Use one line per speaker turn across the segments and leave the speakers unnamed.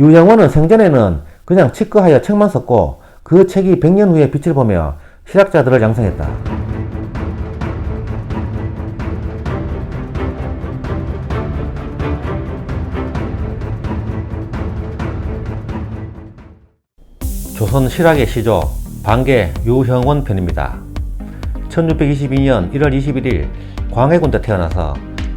유형원은 생전에는 그냥 치과하여 책만 썼고 그 책이 100년 후에 빛을 보며 실학자들을 양성했다. 조선 실학의 시조 반계 유형원 편입니다. 1622년 1월 21일 광해군 때 태어나서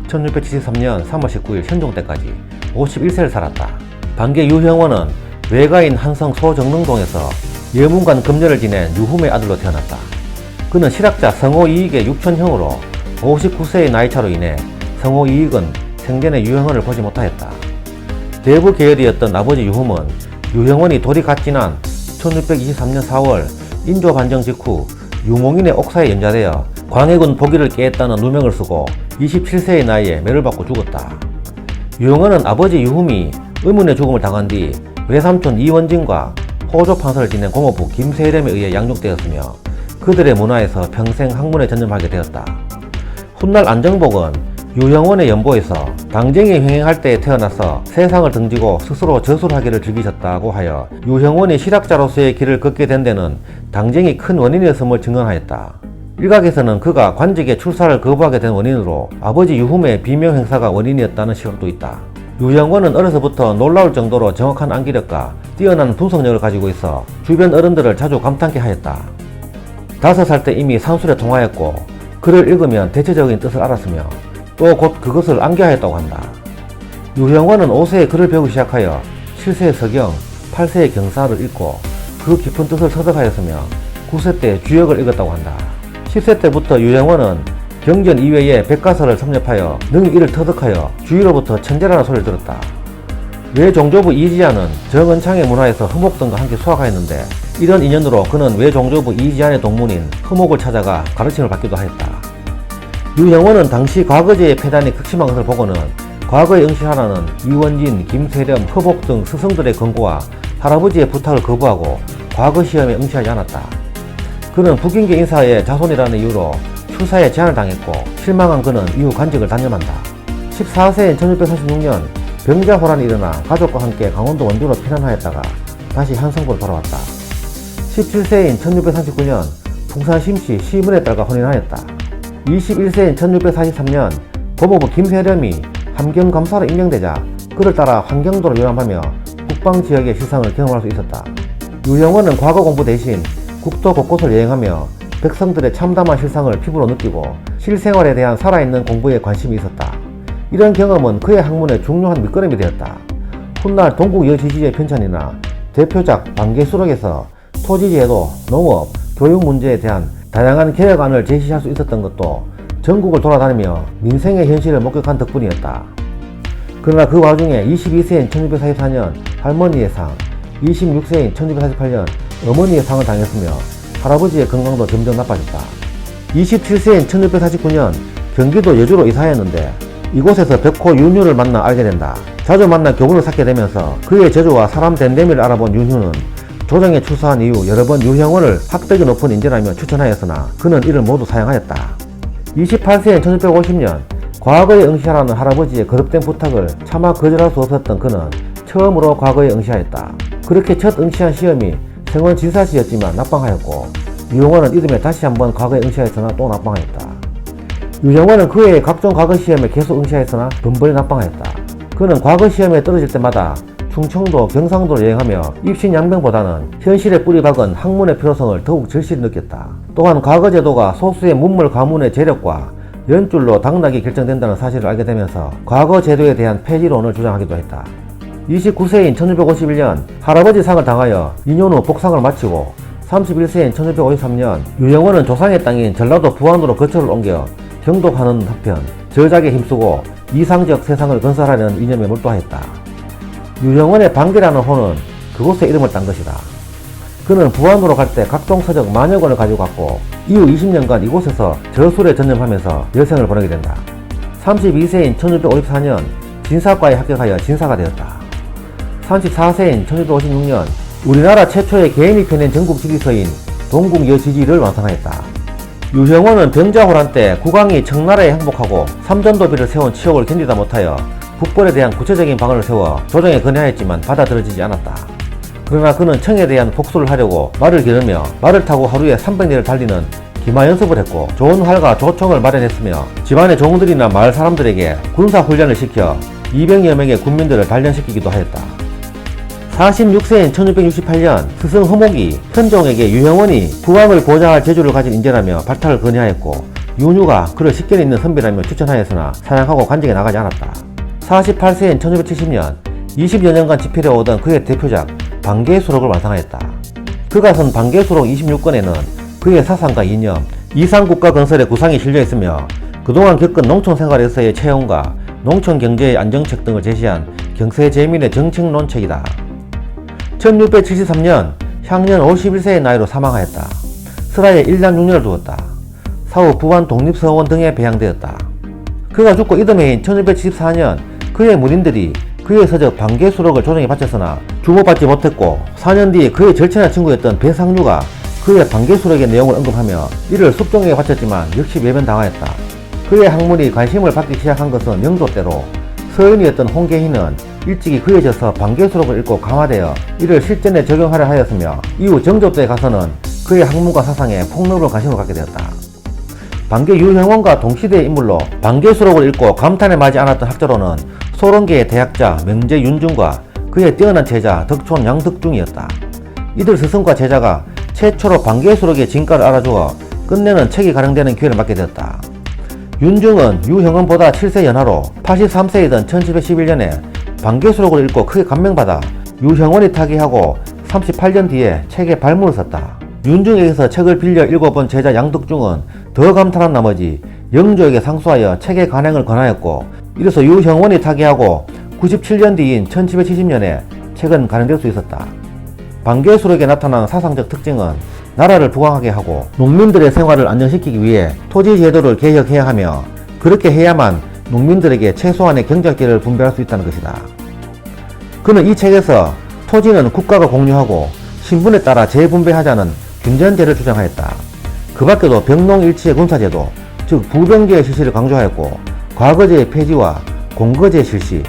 1673년 3월 19일 현종 때까지 51세를 살았다. 반계 유형원은 외가인 한성 소정릉동에서 예문관 금녀를 지낸 유흠의 아들로 태어났다. 그는 실학자 성호 이익의 육촌형으로 59세의 나이차로 인해 성호 이익은 생전에 유형원을 보지 못하였다. 대부 계열이었던 아버지 유흠은 유형원이 돌이 갓 지난 1623년 4월 인조 반정 직후 유몽인의 옥사에 연좌되어 광해군 포기를 깨했다는 누명을 쓰고 27세의 나이에 매를 받고 죽었다. 유형원은 아버지 유흠이 의문의 죽음을 당한 뒤 외삼촌 이원진과 호조 판서를 지낸 공업부 김세렴에 의해 양육되었으며 그들의 문화에서 평생 학문에 전념하게 되었다. 훗날 안정복은 유형원의 연보에서 당쟁이 횡행할 때 태어나서 세상을 등지고 스스로 저술하기를 즐기셨다고 하여 유형원이 실학자로서의 길을 걷게 된 데는 당쟁이 큰 원인이었음을 증언하였다. 일각에서는 그가 관직의 출사를 거부하게 된 원인으로 아버지 유흠의 비명 행사가 원인이었다는 시각도 있다. 유형원은 어려서부터 놀라울 정도로 정확한 암기력과 뛰어난 분석력을 가지고 있어 주변 어른들을 자주 감탄케 하였다. 다섯 살 때 이미 산술에 통하였고 글을 읽으면 대체적인 뜻을 알았으며 또 곧 그것을 암기하였다고 한다. 유형원은 5세에 글을 배우기 시작하여 7세의 서경, 8세의 경사를 읽고 그 깊은 뜻을 터득하였으며 9세 때 주역을 읽었다고 한다. 10세 때부터 유형원은 경전 이외에 백가서를 섭렵하여 능히 이를 터득하여 주위로부터 천재라는 소리를 들었다. 외 종조부 이지아는 정은창의 문화에서 흐목등과 함께 수학하였는데 이런 인연으로 그는 외 종조부 이지안의 동문인 흐목을 찾아가 가르침을 받기도 하였다. 유형원은 당시 과거제의 폐단이 극심한 것을 보고는 과거에 응시하라는 이원진, 김세렴, 허복 등 스승들의 권고와 할아버지의 부탁을 거부하고 과거 시험에 응시하지 않았다. 그는 북인계 인사의 자손이라는 이유로 추사에 제한을 당했고 실망한 그는 이후 관직을 단념한다. 14세인 1646년 병자 호란이 일어나 가족과 함께 강원도 원주로 피난하였다가 다시 한성부로 돌아왔다. 17세인 1639년 풍산 심씨 시문의 딸과 혼인하였다. 21세인 1643년 법무부 김세렴이 함경감사로 임명되자 그를 따라 환경도로 유람하며 북방지역의 시상을 경험할 수 있었다. 유형원은 과거 공부 대신 국도 곳곳을 여행하며 백성들의 참담한 실상을 피부로 느끼고 실생활에 대한 살아있는 공부에 관심이 있었다. 이런 경험은 그의 학문의 중요한 밑거름이 되었다. 훗날 동국 여지지의 편찬이나 대표작 반개수록에서 토지제도, 농업, 교육 문제에 대한 다양한 개혁안을 제시할 수 있었던 것도 전국을 돌아다니며 민생의 현실을 목격한 덕분이었다. 그러나 그 와중에 22세인 1644년 할머니의 상, 26세인 1648년 어머니의 상을 당했으며 할아버지의 건강도 점점 나빠졌다. 27세인 1649년 경기도 여주로 이사했는데 이곳에서 벽호 윤유를 만나 알게 된다. 자주 만나 교훈을 쌓게 되면서 그의 저주와 사람 됨됨이를 알아본 윤유는 조정에 출사한 이후 여러 번 유형원을 학덕이 높은 인재라며 추천하였으나 그는 이를 모두 사양하였다. 28세인 1650년 과거에 응시하라는 할아버지의 거듭된 부탁을 차마 거절할 수 없었던 그는 처음으로 과거에 응시하였다. 그렇게 첫 응시한 시험이 생원 진사시였지만 낙방하였고 유영원은 이듬해 다시 한번 과거에 응시하였으나 또 낙방하였다. 유영원은 그 외에 각종 과거 시험에 계속 응시하였으나 번번이 낙방하였다. 그는 과거 시험에 떨어질 때마다 충청도, 경상도를 여행하며 입신 양명보다는 현실에 뿌리박은 학문의 필요성을 더욱 절실히 느꼈다. 또한 과거 제도가 소수의 문물 가문의 재력과 연줄로 당락이 결정된다는 사실을 알게 되면서 과거 제도에 대한 폐지론을 주장하기도 했다. 29세인 1651년 할아버지 상을 당하여 2년 후 복상을 마치고 31세인 1653년 유영원은 조상의 땅인 전라도 부안으로 거처를 옮겨 경독하는 한편 저작에 힘쓰고 이상적 세상을 건설하려는 이념에 몰두하였다. 유영원의 방기라는 호는 그곳의 이름을 딴 것이다. 그는 부안으로 갈 때 각종 서적 만여 권을 가지고 갔고 이후 20년간 이곳에서 저술에 전념하면서 여생을 보내게 된다. 32세인 1654년 진사과에 합격하여 진사가 되었다. 34세인 1656년 우리나라 최초의 개인이 펴낸 전국 지리서인 동국 여지지를 완성하였다. 유형원은 병자호란 때 국왕이 청나라에 항복하고 삼전도비를 세운 치욕을 견디다 못하여 국벌에 대한 구체적인 방안을 세워 조정에 건의하였지만 받아들여지지 않았다. 그러나 그는 청에 대한 복수를 하려고 말을 기르며 말을 타고 하루에 300리를 달리는 기마 연습을 했고 좋은 활과 조총을 마련했으며 집안의 종들이나 마을 사람들에게 군사 훈련을 시켜 200여 명의 군민들을 단련시키기도 하였다. 46세인 1668년 스승 허목이 현종에게 유형원이 국왕을 보장할 재주를 가진 인재라며 발탁을 건의하였고 윤유가 그를 식견 있는 선비라며 추천하였으나 사양하고 관직에 나가지 않았다. 48세인 1670년 20여 년간 집필해 오던 그의 대표작 반개수록을 완성하였다. 그가 쓴 반개수록 26권에는 그의 사상과 이념, 이상국가 건설의 구상이 실려 있으며 그동안 겪은 농촌 생활에서의 체험과 농촌 경제의 안정책 등을 제시한 경세재민의 정책론책이다. 1673년 향년 51세의 나이로 사망하였다. 슬하에 1년 6년을 두었다. 사후 부안 독립서원 등에 배양되었다. 그가 죽고 이듬해인 1674년 그의 문인들이 그의 서적 반개수록을 조정에 바쳤으나 주목받지 못했고 4년 뒤 그의 절친한 친구였던 배상류가 그의 반개수록의 내용을 언급하며 이를 숙종에게 바쳤지만 역시 외면당하였다. 그의 학문이 관심을 받기 시작한 것은 영조 때로 서인이었던 홍계희는 일찍이 그에 져서 반개수록을 읽고 강화되어 이를 실전에 적용하려 하였으며 이후 정조 때 가서는 그의 학문과 사상에 폭넓은 관심을 갖게 되었다. 반개 유형원과 동시대의 인물로 반개수록을 읽고 감탄에 맞지 않았던 학자로는 소론계의 대학자 명제 윤중과 그의 뛰어난 제자 덕촌 양덕중이었다. 이들 스승과 제자가 최초로 반개수록의 진가를 알아주어 끝내는 책이 가령되는 기회를 맞게 되었다. 윤중은 유형원보다 7세 연하로 83세이던 1711년에 반개수록을 읽고 크게 감명받아 유형원이 타기하고 38년 뒤에 책에 발문을 썼다. 윤중에게서 책을 빌려 읽어본 제자 양덕중은 더 감탄한 나머지 영조에게 상수하여 책의 간행을 권하였고 이래서 유형원이 타기하고 97년 뒤인 1770년에 책은 간행될 수 있었다. 반개수록에 나타난 사상적 특징은 나라를 부강하게 하고 농민들의 생활을 안정시키기 위해 토지 제도를 개혁해야 하며 그렇게 해야만 농민들에게 최소한의 경작기를 분배할 수 있다는 것이다. 그는 이 책에서 토지는 국가가 공유하고 신분에 따라 재분배하자는 균전제를 주장하였다. 그 밖에도 병농일치의 군사제도, 즉 부병제의 실시를 강조하였고 과거제의 폐지와 공거제 실시,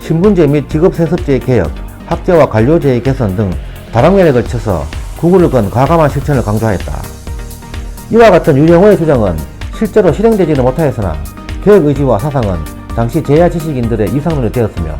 신분제 및 직업세습제의 개혁, 학제와 관료제의 개선 등 다락면에 걸쳐서 구구를 건 과감한 실천을 강조하였다. 이와 같은 유영호의 주장은 실제로 실행되지는 못하였으나 개혁 의지와 사상은 당시 제야 지식인들의 이상론이 되었으며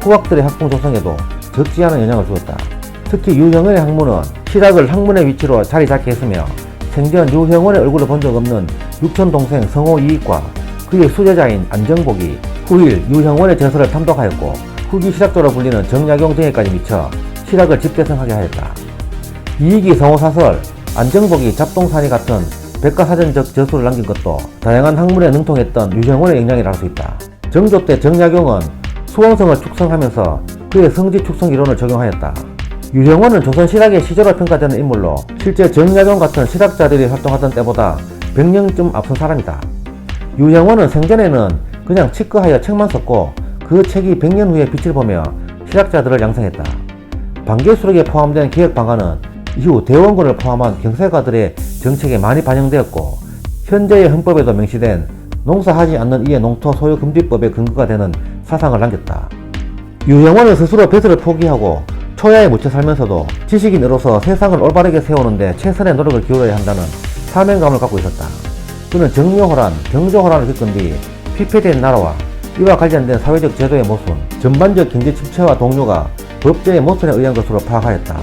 후학들의 학풍 조성에도 적지 않은 영향을 주었다. 특히 유형원의 학문은 실학을 학문의 위치로 자리 잡게 했으며 생전 유형원의 얼굴을 본 적 없는 육촌 동생 성호 이익과 그의 수제자인 안정복이 후일 유형원의 전설을 탐독하였고 후기 실학도로 불리는 정약용 등에까지 미쳐 실학을 집대성하게 하였다. 이익이 성호 사설, 안정복이 잡동사니 같은 백과사전적 저수를 남긴 것도 다양한 학문에 능통했던 유형원의 영향이라 할 수 있다. 정조 때 정약용은 수원성을 축성하면서 그의 성지 축성 이론을 적용하였다. 유형원은 조선 실학의 시조로 평가되는 인물로 실제 정약용 같은 실학자들이 활동하던 때보다 100년쯤 앞선 사람이다. 유형원은 생전에는 그냥 치과하여 책만 썼고 그 책이 100년 후에 빛을 보며 실학자들을 양성했다. 반개수록에 포함된 개혁 방안은 이후 대원군을 포함한 경세가들의 정책에 많이 반영되었고 현재의 헌법에도 명시된 농사하지 않는 이의 농토 소유 금지법의 근거가 되는 사상을 남겼다. 유형원은 스스로 벼슬을 포기하고 초야에 묻혀 살면서도 지식인으로서 세상을 올바르게 세우는데 최선의 노력을 기울여야 한다는 사명감을 갖고 있었다. 그는 정묘호란, 경조호란을 겪은 뒤 피폐된 나라와 이와 관련된 사회적 제도의 모순, 전반적 경제 침체와 동요가 법제의 모순에 의한 것으로 파악하였다.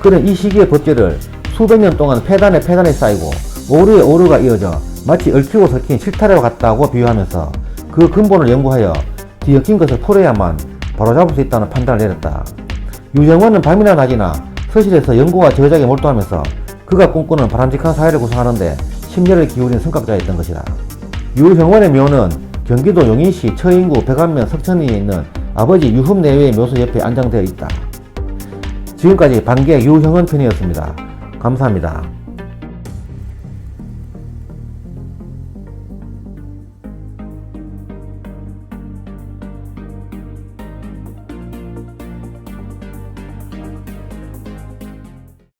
그는 이 시기의 법제를 수백 년 동안 폐단에 폐단에 쌓이고 오류에 오류가 이어져 마치 얽히고 설킨 실타래와 같다고 비유하면서 그 근본을 연구하여 뒤엉킨 것을 풀어야만 바로잡을 수 있다는 판단을 내렸다. 유영원은 밤이나 낮이나 서실에서 연구와 제작에 몰두하면서 그가 꿈꾸는 바람직한 사회를 구성하는데 심려를 기울인 성각자였던 것이다. 유형원의 묘는 경기도 용인시 처인구 백안면 석천리에 있는 아버지 유흠 내외의 묘소 옆에 안장되어 있다. 지금까지 반개 유형원 편이었습니다. 감사합니다.